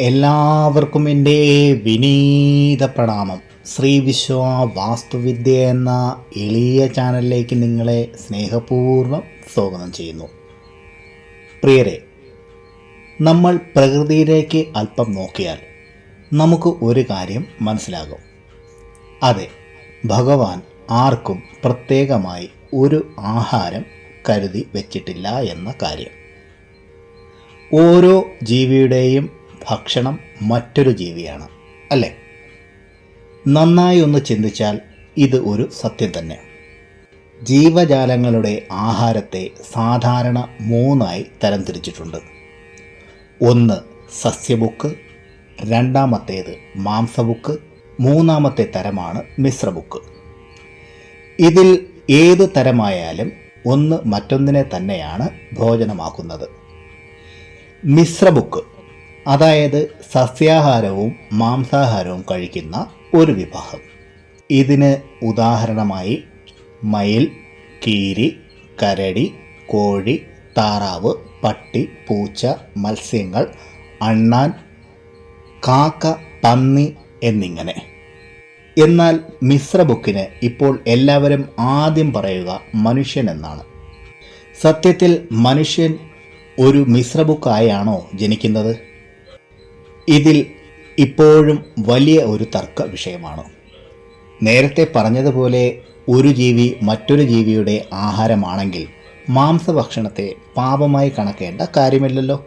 എല്ലാവർക്കും എന്റെ വിനീത പ്രണാമം. ശ്രീ വിശ്വ വാസ്തുവിദ്യ എന്ന എളിയ ചാനലിലേക്ക് നിങ്ങളെ സ്നേഹപൂർവം സ്വാഗതം ചെയ്യുന്നു. പ്രിയരെ നമ്മൾ പ്രകൃതിയിലേക്ക് അല്പം നോക്കിയാൽ നമുക്ക് ഒരു കാര്യം മനസ്സിലാകും. അതെ ഭഗവാൻ ആർക്കും പ്രത്യേകമായി ഒരു ആഹാരം കരുതി വച്ചിട്ടില്ല എന്ന കാര്യം. ഓരോ ജീവിയുടെയും ഭക്ഷണം മറ്റൊരു ജീവിയാണ് അല്ലേ? നന്നായി ഒന്ന് ചിന്തിച്ചാൽ ഇത് ഒരു സത്യം തന്നെ. ജീവജാലങ്ങളുടെ ആഹാരത്തെ സാധാരണ മൂന്നായി തരംതിരിച്ചിട്ടുണ്ട്. ഒന്ന് സസ്യബുക്ക് രണ്ടാമത്തേത് മാംസബുക്ക് മൂന്നാമത്തെ തരമാണ് മിശ്രബുക്ക്. ഇതിൽ ഏത് തരമായാലും ഒന്ന് മറ്റൊന്നിനെ തന്നെയാണ് ഭോജനമാക്കുന്നത്. മിശ്രബുക്ക് അതായത് സസ്യാഹാരവും മാംസാഹാരവും കഴിക്കുന്ന ഒരു വിഭാഗം. ഇതിന് ഉദാഹരണമായി മയിൽ കീരി കരടി കോഴി താറാവ് പട്ടി പൂച്ച മത്സ്യങ്ങൾ അണ്ണാൻ കാക്ക പന്നി എന്നിങ്ങനെ. എന്നാൽ മിശ്ര ബുക്കിന് ഇപ്പോൾ എല്ലാവരും ആദ്യം പറയുക മനുഷ്യൻ എന്നാണ്. സത്യത്തിൽ മനുഷ്യൻ ഒരു മിശ്ര ബുക്കായാണോ ജനിക്കുന്നത്? ഇതിൽ ഇപ്പോഴും വലിയ ഒരു തർക്ക വിഷയമാണ്. നേരത്തെ പറഞ്ഞതുപോലെ ഒരു ജീവി മറ്റൊരു ജീവിയുടെ ആഹാരമാണെങ്കിൽ മാംസഭക്ഷണത്തെ പാപമായി കണക്കേണ്ട കാര്യമില്ലല്ലോ.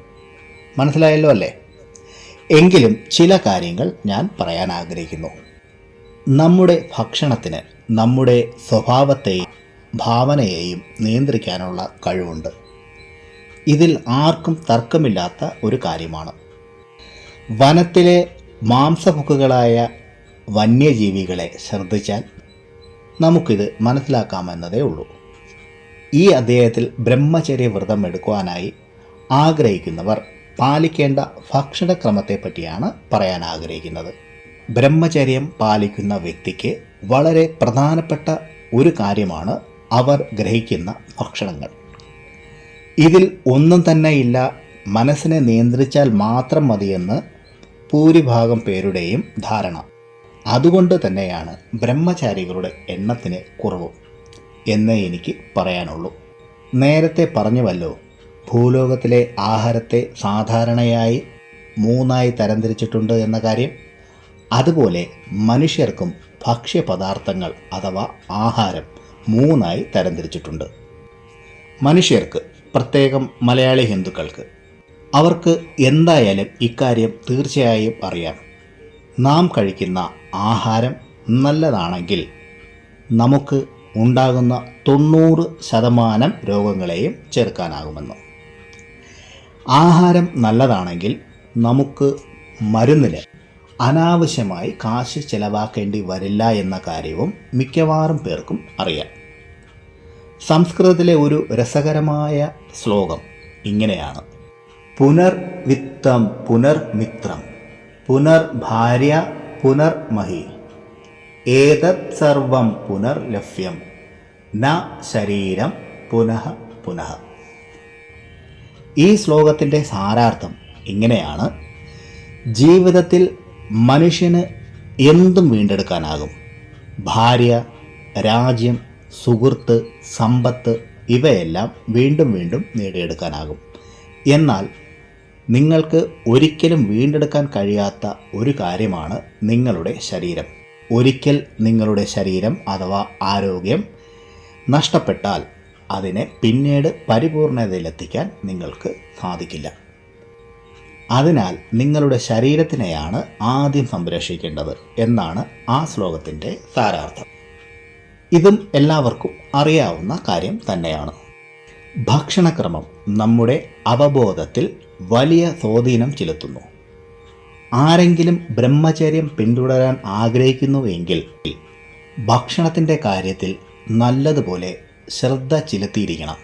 മനസ്സിലായല്ലോ അല്ലേ? എങ്കിലും ചില കാര്യങ്ങൾ ഞാൻ പറയാൻ ആഗ്രഹിക്കുന്നു. നമ്മുടെ ഭക്ഷണത്തിന് നമ്മുടെ സ്വഭാവത്തെയും ഭാവനയെയും നിയന്ത്രിക്കാനുള്ള കഴിവുണ്ട്. ഇതിൽ ആർക്കും തർക്കമില്ലാത്ത ഒരു കാര്യമാണ്. വനത്തിലെ മാംസഭുക്കുകളായ വന്യജീവികളെ ശ്രദ്ധിച്ചാൽ നമുക്കിത് മനസ്സിലാക്കാമെന്നതേ ഉള്ളൂ. ഈ അദ്ദേഹത്തിൽ ബ്രഹ്മചര്യ വ്രതം എടുക്കുവാനായി ആഗ്രഹിക്കുന്നവർ പാലിക്കേണ്ട ഭക്ഷണക്രമത്തെപ്പറ്റിയാണ് പറയാൻ ആഗ്രഹിക്കുന്നത്. ബ്രഹ്മചര്യം പാലിക്കുന്ന വ്യക്തിക്ക് വളരെ പ്രധാനപ്പെട്ട ഒരു കാര്യമാണ് അവർ ഗ്രഹിക്കുന്ന ഭക്ഷണങ്ങൾ. ഇതിൽ ഒന്നും തന്നെ ഇല്ല മനസ്സിനെ നിയന്ത്രിച്ചാൽ മാത്രം മതിയെന്ന് ഭൂരിഭാഗം പേരുടെയും ധാരണ. അതുകൊണ്ട് തന്നെയാണ് ബ്രഹ്മചാരികളുടെ എണ്ണത്തിന് കുറവ് എന്നേ എനിക്ക് പറയാനുള്ളൂ. നേരത്തെ പറഞ്ഞുവല്ലോ ഭൂലോകത്തിലെ ആഹാരത്തെ സാധാരണയായി മൂന്നായി തരംതിരിച്ചിട്ടുണ്ട് എന്ന കാര്യം. അതുപോലെ മനുഷ്യർക്കും ഭക്ഷ്യപദാർത്ഥങ്ങൾ അഥവാ ആഹാരം മൂന്നായി തരംതിരിച്ചിട്ടുണ്ട്. മനുഷ്യർക്ക് പ്രത്യേകം മലയാളി ഹിന്ദുക്കൾക്ക് അവർക്ക് എന്തായാലും ഇക്കാര്യം തീർച്ചയായും അറിയാം. നാം കഴിക്കുന്ന ആഹാരം നല്ലതാണെങ്കിൽ നമുക്ക് ഉണ്ടാകുന്ന തൊണ്ണൂറ് ശതമാനം രോഗങ്ങളെയും ചെറുക്കാനാകുമെന്ന്. ആഹാരം നല്ലതാണെങ്കിൽ നമുക്ക് മരുന്നിന് അനാവശ്യമായി കാശ് ചിലവാക്കേണ്ടി വരില്ല എന്ന കാര്യവും മിക്കവാറും പേർക്കും അറിയാം. സംസ്കൃതത്തിലെ ഒരു രസകരമായ ശ്ലോകം ഇങ്ങനെയാണ്. പുനർവിത്തം പുനർമിത്രം. പുനർഭാര്യ പുനർമഹി. ഏതത് സർവം പുനർലഭ്യം? ന ശരീരം പുനഃ പുനഃ. ഈ ശ്ലോകത്തിന്റെ സാരാർത്ഥം ഇങ്ങനെയാണ്. ജീവിതത്തിൽ മനുഷ്യന് എന്തും വീണ്ടെടുക്കാനാകും. ഭാര്യ രാജ്യം സുഹൃത്ത് സമ്പത്ത് ഇവയെല്ലാം വീണ്ടും വീണ്ടും നേടിയെടുക്കാനാകും. എന്നാൽ നിങ്ങൾക്ക് ഒരിക്കലും വീണ്ടെടുക്കാൻ കഴിയാത്ത ഒരു കാര്യമാണ് നിങ്ങളുടെ ശരീരം. ഒരിക്കൽ നിങ്ങളുടെ ശരീരം അഥവാ ആരോഗ്യം നഷ്ടപ്പെട്ടാൽ അതിനെ പിന്നീട് പരിപൂർണതയിലെത്തിക്കാൻ നിങ്ങൾക്ക് സാധിക്കില്ല. അതിനാൽ നിങ്ങളുടെ ശരീരത്തിനെയാണ് ആദ്യം സംരക്ഷിക്കേണ്ടത് എന്നാണ് ആ ശ്ലോകത്തിന്റെ സാരാർത്ഥം. ഇതും എല്ലാവർക്കും അറിയാവുന്ന കാര്യം തന്നെയാണ്. ഭക്ഷണക്രമം നമ്മുടെ അവബോധത്തിൽ വലിയ സ്വാധീനം ചെലുത്തുന്നു. ആരെങ്കിലും ബ്രഹ്മചര്യം പിന്തുടരാൻ ആഗ്രഹിക്കുന്നുവെങ്കിൽ ഭക്ഷണത്തിന്റെ കാര്യത്തിൽ നല്ലതുപോലെ ശ്രദ്ധ ചെലുത്തിയിരിക്കണം.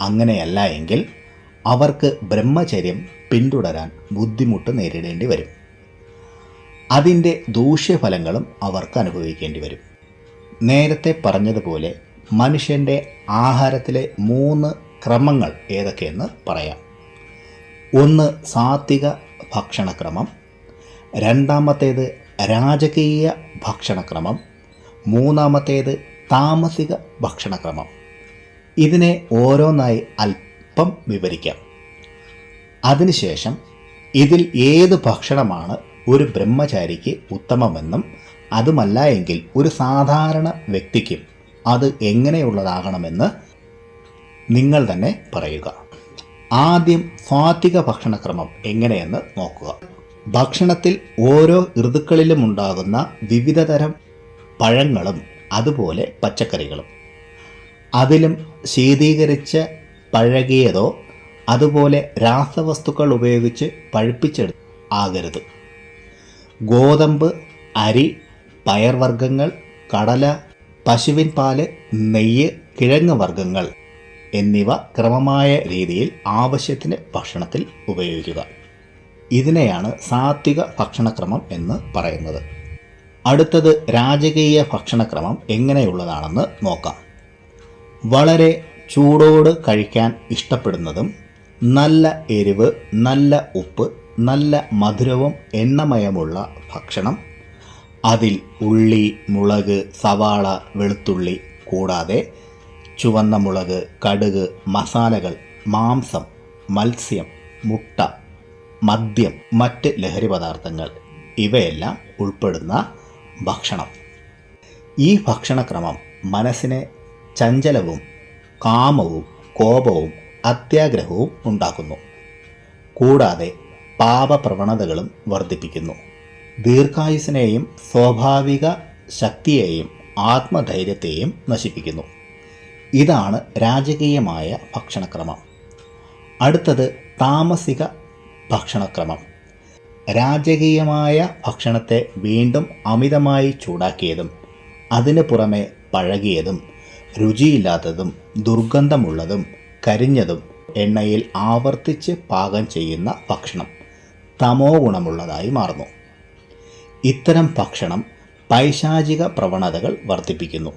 അങ്ങനെയല്ല എങ്കിൽ അവർക്ക് ബ്രഹ്മചര്യം പിന്തുടരാൻ ബുദ്ധിമുട്ട് നേരിടേണ്ടി വരും. അതിന്റെ ദൂഷ്യഫലങ്ങളും അവർക്ക് അനുഭവിക്കേണ്ടി വരും. നേരത്തെ പറഞ്ഞതുപോലെ മനുഷ്യന്റെ ആഹാരത്തിലെ മൂന്ന് ക്രമങ്ങൾ ഏതൊക്കെയെന്ന് പറയാം. ഒന്ന് സാത്വിക ഭക്ഷണക്രമം രണ്ടാമത്തേത് രാജകീയ ഭക്ഷണക്രമം മൂന്നാമത്തേത് താമസിക ഭക്ഷണക്രമം. ഇതിനെ ഓരോന്നായി അല്പം വിവരിക്കാം. അതിനുശേഷം ഇതിൽ ഏത് ഭക്ഷണമാണ് ഒരു ബ്രഹ്മചാരിക്ക് ഉത്തമമെന്നും അതുമല്ല എങ്കിൽ ഒരു സാധാരണ വ്യക്തിക്കും അത് എങ്ങനെയുള്ളതാകണമെന്ന് നിങ്ങൾ തന്നെ പറയുക. ആദ്യം സാത്വിക ഭക്ഷണക്രമം എങ്ങനെയെന്ന് നോക്കുക. ഭക്ഷണത്തിൽ ഓരോ ഋതുക്കളിലും ഉണ്ടാകുന്ന വിവിധതരം പഴങ്ങളും അതുപോലെ പച്ചക്കറികളും. അതിലും ശീതീകരിച്ച് പഴകിയതോ അതുപോലെ രാസവസ്തുക്കൾ ഉപയോഗിച്ച് പഴുപ്പിച്ചെടു ആകരുത്. ഗോതമ്പ് അരി പയർവർഗങ്ങൾ കടല പശുവിൻ പാൽ നെയ്യ് കിഴങ്ങ് വർഗങ്ങൾ എന്നിവ ക്രമമായ രീതിയിൽ ആവശ്യത്തിന് ഭക്ഷണത്തിൽ ഉപയോഗിക്കുക. ഇതിനെയാണ് സാത്വിക ഭക്ഷണക്രമം എന്ന് പറയുന്നത്. അടുത്തത് രാജകീയ ഭക്ഷണക്രമം എങ്ങനെയുള്ളതാണെന്ന് നോക്കാം. വളരെ ചൂടോട് കഴിക്കാൻ ഇഷ്ടപ്പെടുന്നതും നല്ല എരിവ് നല്ല ഉപ്പ് നല്ല മധുരവും എണ്ണമയമുള്ള ഭക്ഷണം അതിൽ ഉള്ളി മുളക് സവാള വെളുത്തുള്ളി കൂടാതെ ചുവന്ന മുളക് കടുക് മസാലകൾ മാംസം മത്സ്യം മുട്ട മദ്യം മറ്റ് ലഹരി പദാർത്ഥങ്ങൾ. ഇവയെല്ലാം ഉൾപ്പെടുന്ന ഭക്ഷണം. ഈ ഭക്ഷണക്രമം മനസ്സിനെ ചഞ്ചലവും കാമവും കോപവും അത്യാഗ്രഹവും ഉണ്ടാക്കുന്നു. കൂടാതെ പാപപ്രവണതകളും വർദ്ധിപ്പിക്കുന്നു. ദീർഘായുസിനെയും സ്വാഭാവിക ശക്തിയെയും ആത്മധൈര്യത്തെയും നശിപ്പിക്കുന്നു. ഇതാണ് രാജകീയമായ ഭക്ഷണക്രമം. അടുത്തത് താമസിക ഭക്ഷണക്രമം. രാജകീയമായ ഭക്ഷണത്തെ വീണ്ടും അമിതമായി ചൂടാക്കിയതും അതിനു പുറമെ പഴകിയതും രുചിയില്ലാത്തതും ദുർഗന്ധമുള്ളതും കരിഞ്ഞതും എണ്ണയിൽ ആവർത്തിച്ച് പാകം ചെയ്യുന്ന ഭക്ഷണം തമോ ഗുണമുള്ളതായി മാറുന്നു. ഇത്തരം ഭക്ഷണം പൈശാചിക പ്രവണതകൾ വർദ്ധിപ്പിക്കുന്നു.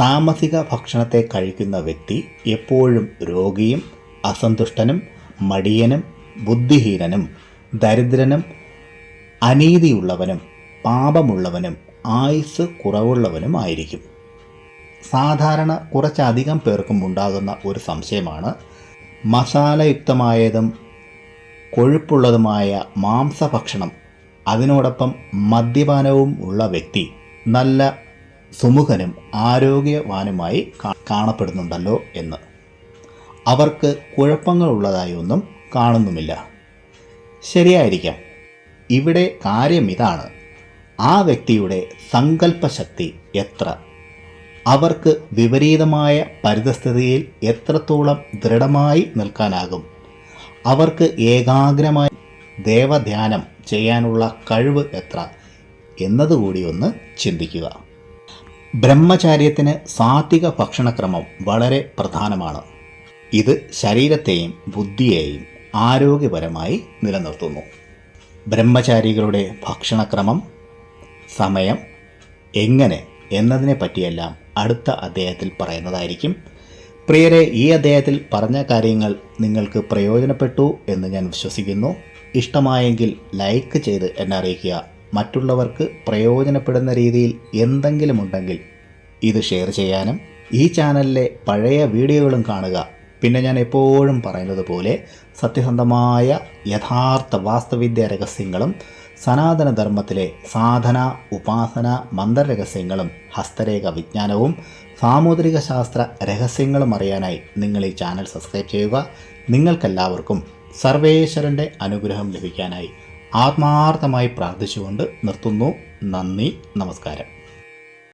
താമസിക ഭക്ഷണത്തെ കഴിക്കുന്ന വ്യക്തി എപ്പോഴും രോഗിയും അസന്തുഷ്ടനും മടിയനും ബുദ്ധിഹീനനും ദരിദ്രനും അനീതിയുള്ളവനും പാപമുള്ളവനും ആയുസ് കുറവുള്ളവനും ആയിരിക്കും. സാധാരണ കുറച്ചധികം പേർക്കും ഉണ്ടാകുന്ന ഒരു സംശയമാണ് മസാലയുക്തമായതും കൊഴുപ്പുള്ളതുമായ മാംസഭക്ഷണം അതിനോടൊപ്പം മദ്യപാനവും ഉള്ള വ്യക്തി നല്ല സുമുഖനും ആരോഗ്യവാനുമായി കാണപ്പെടുന്നുണ്ടല്ലോ എന്ന്. അവർക്ക് കുഴപ്പങ്ങളുള്ളതായി ഒന്നും കാണുന്നുമില്ല. ശരിയായിരിക്കാം. ഇവിടെ കാര്യം ഇതാണ്. ആ വ്യക്തിയുടെ സങ്കല്പശക്തി എത്ര? അവർക്ക് വിപരീതമായ പരിതസ്ഥിതിയിൽ എത്രത്തോളം ദൃഢമായി നിൽക്കാനാകും? അവർക്ക് ഏകാഗ്രമായി ദേവധ്യാനം ചെയ്യാനുള്ള കഴിവ് എത്ര? എന്നതുകൂടി ഒന്ന് ചിന്തിക്കുക. ബ്രഹ്മചാര്യത്തിന് സാത്വിക ഭക്ഷണക്രമം വളരെ പ്രധാനമാണ്. ഇത് ശരീരത്തെയും ബുദ്ധിയെയും ആരോഗ്യപരമായി നിലനിർത്തുന്നു. ബ്രഹ്മചാരികളുടെ ഭക്ഷണക്രമം സമയം എങ്ങനെ എന്നതിനെ പറ്റിയെല്ലാം അടുത്ത അദ്ദേഹത്തിൽ പറയുന്നതായിരിക്കും. പ്രിയരെ ഈ അദ്ദേഹത്തിൽ പറഞ്ഞ കാര്യങ്ങൾ നിങ്ങൾക്ക് പ്രയോജനപ്പെട്ടു എന്ന് ഞാൻ വിശ്വസിക്കുന്നു. ഇഷ്ടമായെങ്കിൽ ലൈക്ക് ചെയ്ത് എന്നെ അറിയിക്കുക. മറ്റുള്ളവർക്ക് പ്രയോജനപ്പെടുന്ന രീതിയിൽ എന്തെങ്കിലും ഉണ്ടെങ്കിൽ ഇത് ഷെയർ ചെയ്യാനും ഈ ചാനലിലെ പഴയ വീഡിയോകളും കാണുക. പിന്നെ ഞാൻ എപ്പോഴും പറയുന്നത് പോലെ സത്യസന്ധമായ യഥാർത്ഥ വാസ്തുവിദ്യ രഹസ്യങ്ങളും സനാതനധർമ്മത്തിലെ സാധന ഉപാസന മന്ത്രരഹസ്യങ്ങളും ഹസ്തരേഖ വിജ്ഞാനവും സാമുദ്രിക ശാസ്ത്ര രഹസ്യങ്ങളും അറിയാനായി നിങ്ങൾ ഈ ചാനൽ സബ്സ്ക്രൈബ് ചെയ്യുക. നിങ്ങൾക്കെല്ലാവർക്കും സർവേശ്വരന്റെ അനുഗ്രഹം ലഭിക്കാനായി ആത്മാർത്ഥമായി പ്രാർത്ഥിച്ചുകൊണ്ട് നിർത്തുന്നു. നന്ദി. നമസ്കാരം.